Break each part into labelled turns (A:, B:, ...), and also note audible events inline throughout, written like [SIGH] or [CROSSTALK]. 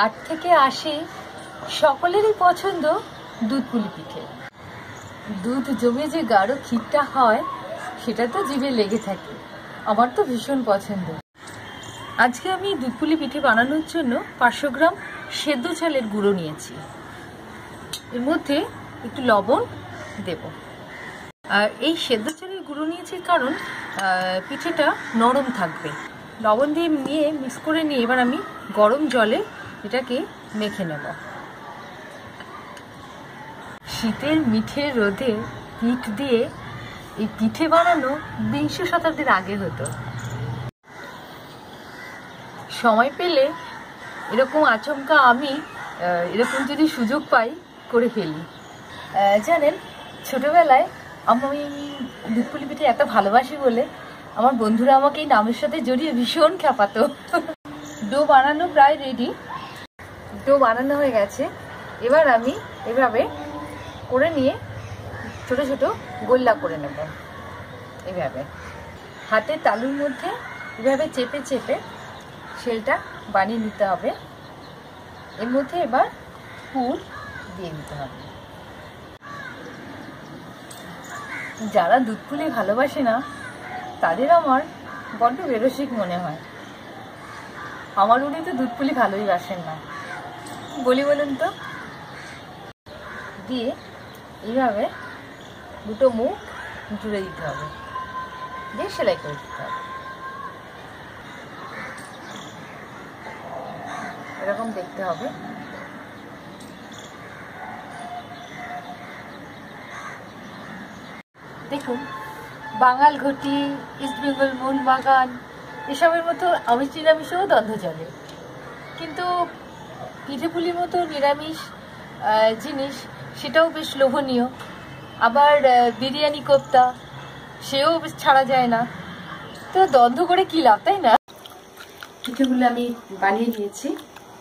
A: আট থেকে আশি সকলেরই পছন্দ দুধ পুলি পিঠে। দুধ জমে যে গাঢ় ক্ষীরটা হয়, সেটা তো জিভে লেগে থাকে। আমার তো ভীষণ পছন্দ। আজকে আমি দুধ পুলি পিঠে বানানোর জন্য পাঁচশো গ্রাম সেদ্ধ চালের গুঁড়ো নিয়েছি। এর মধ্যে একটু লবণ দেব। আর এই সেদ্ধ চালের গুঁড়ো নিয়েছি কারণ পিঠেটা নরম থাকবে। লবণ দিয়ে নিয়ে মিক্স করে নিয়ে এবার আমি গরম জলে এটাকে মেখে নেব। শীতের মিঠে রোদে পিঠ দিয়ে এই পিঠে বানানো বিংশ শতাব্দীর আগে হতো। সময় পেলে এরকম আচমকা আমি এরকম যদি সুযোগ পাই করে ফেলি। জানেন, ছোটবেলায় আমি দুধপুলি পিঠে এত ভালোবাসি বলে আমার বন্ধুরা আমাকে এই নামের সাথে জড়িয়ে ভীষণ খ্যাপাতো। [LAUGHS] ডো বানানো প্রায় রেডি ডো বানানো হয়ে গেছে। এবার আমি এভাবে করে নিয়ে ছোট ছোট গোল্লা করে নেব। এভাবে। হাতের তালুর মধ্যে এভাবে চেপে চেপে শেলটা বানিয়ে নিতে হবে। এর মধ্যে এবার পুর দিয়ে দিতে হবে। যারা দুধ পুলি ভালোবাসে না, তাদের আমার বড্ড বেরসিক মনে হয়। আমার উনি তো দুধ পুলি ভালোই বাসেন না। বলি বলুন তো? দিয়ে এইভাবে দুটো মুখ জুড়ে দিতে হবে। দিয়ে সেলাই করে দিতে হবে। এরকম দেখতে হবে। দেখুন, বাঙাল ঘটি, ইস্ট বেঙ্গল মোহনবাগান এসবের মতো আমিষ নিরামিষও দ্বন্দ্ব চলে। কিন্তু পিঠেপুলির মতো নিরামিষ জিনিস, সেটাও বেশ লোভনীয়। আবার বিরিয়ানি কোপ্তা, সেও বেশ ছাড়া যায় না। তো দ্বন্দ্ব করে কি লাভ, তাই না? পিঠেগুলো আমি বানিয়ে নিয়েছি।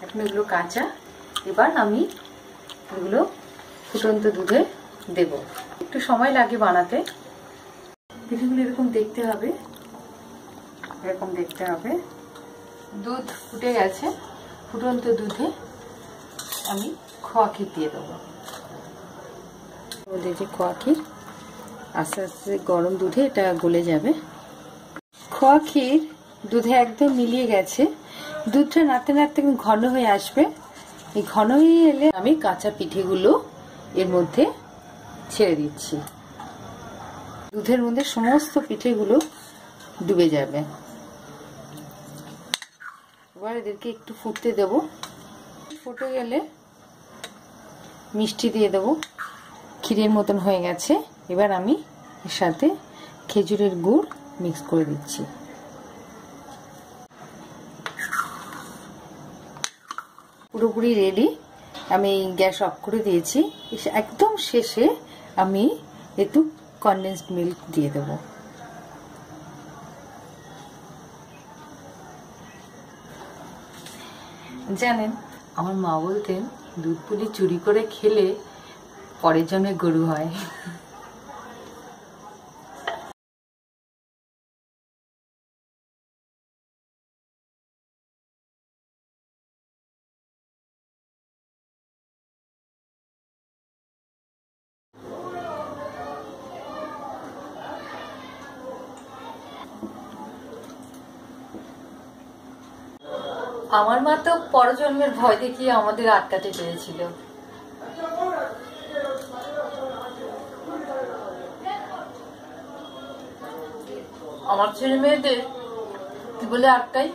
A: এখন এগুলো কাঁচা। এবার আমি এগুলো ফুটন্ত দুধে দেব। একটু সময় লাগে বানাতে। পিঠেগুলো এরকম দেখতে হবে। এরকম দেখতে হবে। দুধ ফুটে গেছে। ফুটন্ত দুধে আমি খোয়া ক্ষীর দিয়ে দেবো। ওদের যে খোয়া ক্ষীর, আস্তে আস্তে গরম দুধে এটা গলে যাবে। খোয়া ক্ষীর দুধে একদম মিলিয়ে গেছে। দুধটা নাড়তে নাড়তে ঘন হয়ে আসবে। এই ঘন হয়ে এলে আমি কাঁচা পিঠেগুলো এর মধ্যে ছেড়ে দিচ্ছি। দুধের মধ্যে সমস্ত পিঠেগুলো ডুবে যাবে। এবার এদেরকে একটু ফুটতে দেব। ফুটে গেলে মিষ্টি দিয়ে দেবো। ক্ষীরের মতন হয়ে গেছে। এবার আমি এর সাথে খেজুরের গুড় মিক্স করে দিচ্ছি। পুরোপুরি রেডি আমি গ্যাস অফ করে দিয়েছি। একদম শেষে আমি একটু কনডেন্সড মিল্ক দিয়ে দেব। জানেন আমার মা বলতেন দুধ পুলি চুরি করে খেলে পরের জন্মে গরু হয়। আমার মা তো পরজন্মের ভয় দেখিয়ে আমাদের আটকাতে পেরেছিল আমার ছেলে মেয়েদের বলে আটকাই